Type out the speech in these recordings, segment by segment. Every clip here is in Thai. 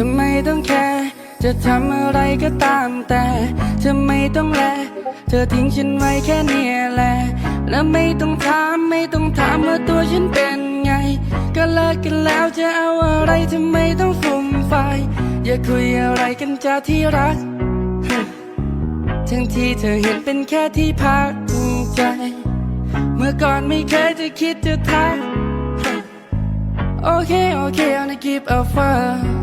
ทำไมต้องแค่จะทำอะไรก็ตามแต่เธอไม่ต้องแล เธอทิ้งฉันไว้แค่เนี้ยแหละ แล้วไม่ต้องถามไม่ต้องถามว่าตัวฉันเป็นไง ก็เลิกกันแล้วจะเอาอะไรทำไมต้องฟุ่มไฟายอย่าคุยอะไรกันจ้าที่รัก ทั้งที่เธอเห็นเป็นแค่ที่พักใจ เมื่อก่อนไม่เคยจะคิดจะทักโอเค โอเค I'll give a fuck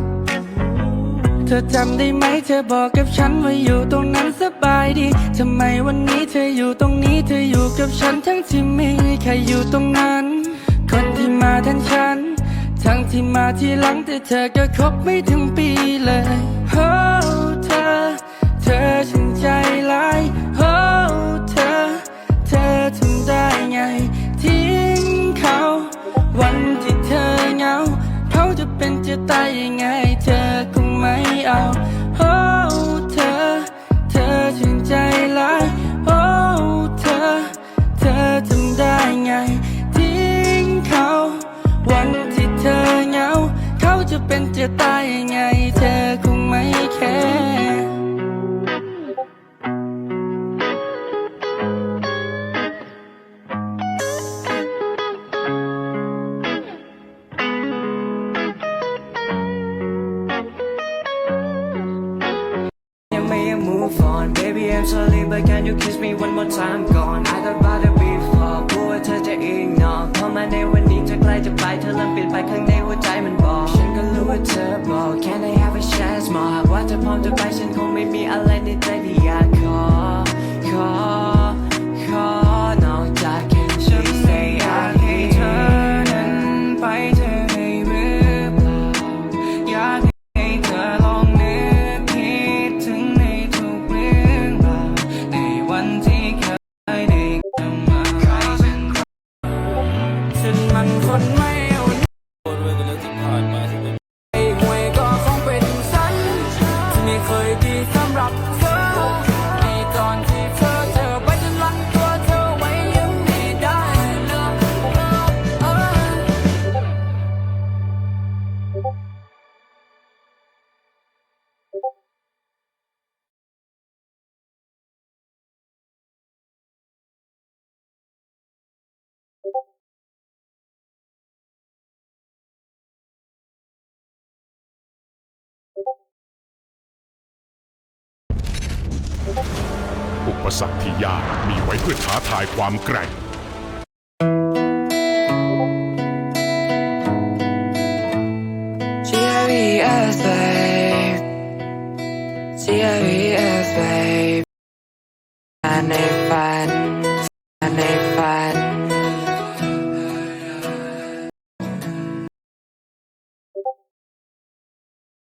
เธอจำได้ไหมเธอบอกกับฉันว่าอยู่ตรงนั้นสบายดี ทำไมวันนี้เธออยู่ตรงนี้เธออยู่กับฉันทั้งที่ไม่มีใครอยู่ตรงนั้น คนที่มาแทนฉัน ทั้งที่มาที่หลังแต่เธอก็คบไม่ถึงปีเลยโอ้เธอ เธอฉันใจร้ายโอ้เธอ เธอทำได้ไง ทิ้งเขา วันที่เธอเหงา เขาจะเป็นจะตายยังไง ได้ไงทิ้งเขา วันที่เธอเหงา เขาจะเป็นจะตายยังไง เธอคงไม่แคร์ยังไม่ยัง move on baby I'm sorry but can you kiss me one more time gone I thought about it ในวันนี้เธอใกล้จะไปเธอเริ่มเปลี่ยนไปข้างในหัวใจมันบอก ฉันก็รู้ว่าเธอบอก Can I have a chance more หากว่าเธอพร้อมจะไปฉันคงไม่มีอะไรในใจที่อยากขอขอ มันคนไม่เอาไอ้หวยก็คงเป็นฉันที่ไม่เคยดีสำหรับเธอ อุปสรรคที่ยากมีไว้เพื่อท้าทายความแกร่ง G-I-V-S, babe. G-I-V-S, babe. ในฝันในฝัน